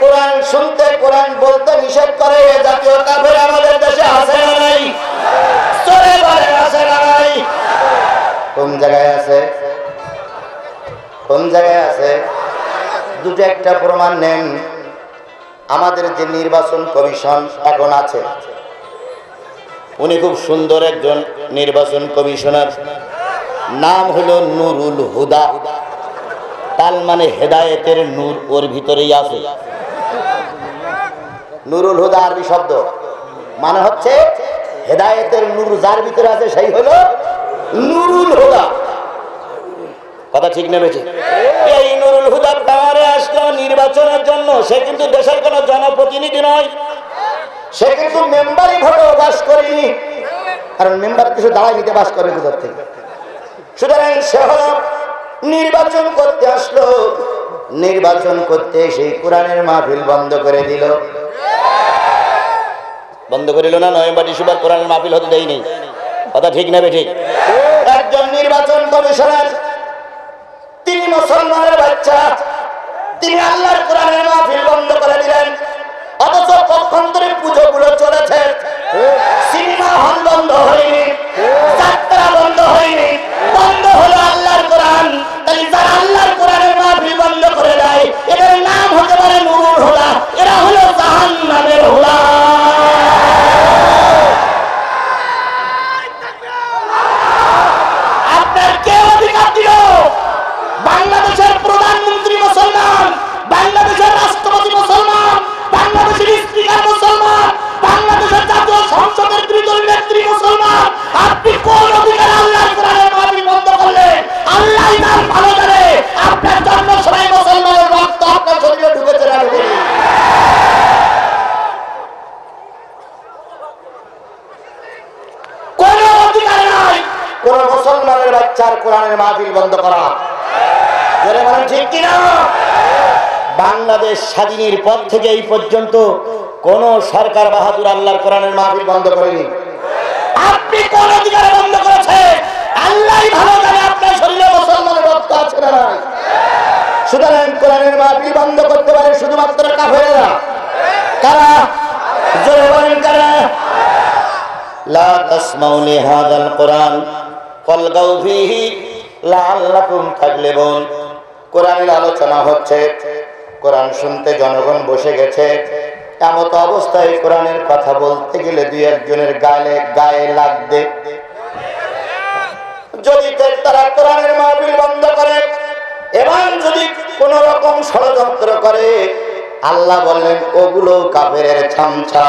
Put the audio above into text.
কোরআন শুনতে, কোরআন বলতে নিষেধ করে জাতীয় কাফের আমাদের দেশে আছে না নাই? আছে না নাই? কোন জায়গায় আছে? কোন জায়গায় আছে? দুটো একটা প্রমাণ নেন। আমাদের যে নির্বাচন কমিশন এখন আছে, উনি খুব সুন্দর একজন নির্বাচন কমিশনার। নাম হলো নুরুল হুদা। তাল মানে হেদায়েতের নূর ওর ভিতরেই আছে। নুরুল হুদা আরবি শব্দ মানে হচ্ছে হেদায়েতের নূর যার ভিতরে আছে সেই হলো নুরুল হুদা। কথা ঠিক নেমেছে এই নুরুল হুদা পাওয়ারে আসলো নির্বাচনের জন্য। সে কিন্তু দেশের কোনো জনপ্রতিনিধি নয়। সে কিন্তু মেম্বারই ভোটে বাস করেনি। কারণ মেম্বার কিছু দাঁড়াই নিতে বাস করে কোথার থেকে। সুতরাং সে হল নির্বাচন করতে আসলো। নির্বাচন করতে সেই কোরআনের মাহফিল বন্ধ করে দিল। বন্ধ করিল না নভেম্বর ডিসেম্বর কোরআনের মাহফিল হতে দেয়নি। কথা ঠিক নেবে ঠিক একজন নির্বাচন কমিশনার, তিনি মুসলমানের বাচ্চা, তিনি আল্লাহর কোরআনের মাহফিল বন্ধ করে দিলেন। অথচ পক্ষান্তরে পুজো গুলো চলেছে। সিনেমা হল বন্ধ হয়নি। মুসলমানের বাচ্চার কোরআনের মাহফিল বন্ধ করা। ঠিক কিনা? বাংলাদেশ স্বাধীনের পর থেকে এই পর্যন্ত কোন সরকার বাহাদুর আল্লাহর কোরআনের মাহফিল বন্ধ করেনি। আপনি কোন বন্ধ করেছে আল্লাহ ভালো জানে আপনার শরীরে মুসলমানের রক্ত আছে না সুতরাং কোরআনের মাহফিল বন্ধ করতে পারে শুধুমাত্র কারা? জোরে বলেন কারা? লা তাসমাউ কোরআন। ফলগাউ ফীহি লাআল্লাকুম তাগলিবুন কোরআনের আলোচনা হচ্ছে, কোরআন শুনতে জনগণ বসে গেছে। এমত অবস্থায় কোরআনের কথা বলতে গেলে দুই একজনের গায়ে গায়ে লাগবে। যদি তারা কোরআনের মাহফিল বন্ধ করে এবং যদি কোন রকম ষড়যন্ত্র করে, আল্লাহ বললেন, ওগুলো কাফের ছামছা।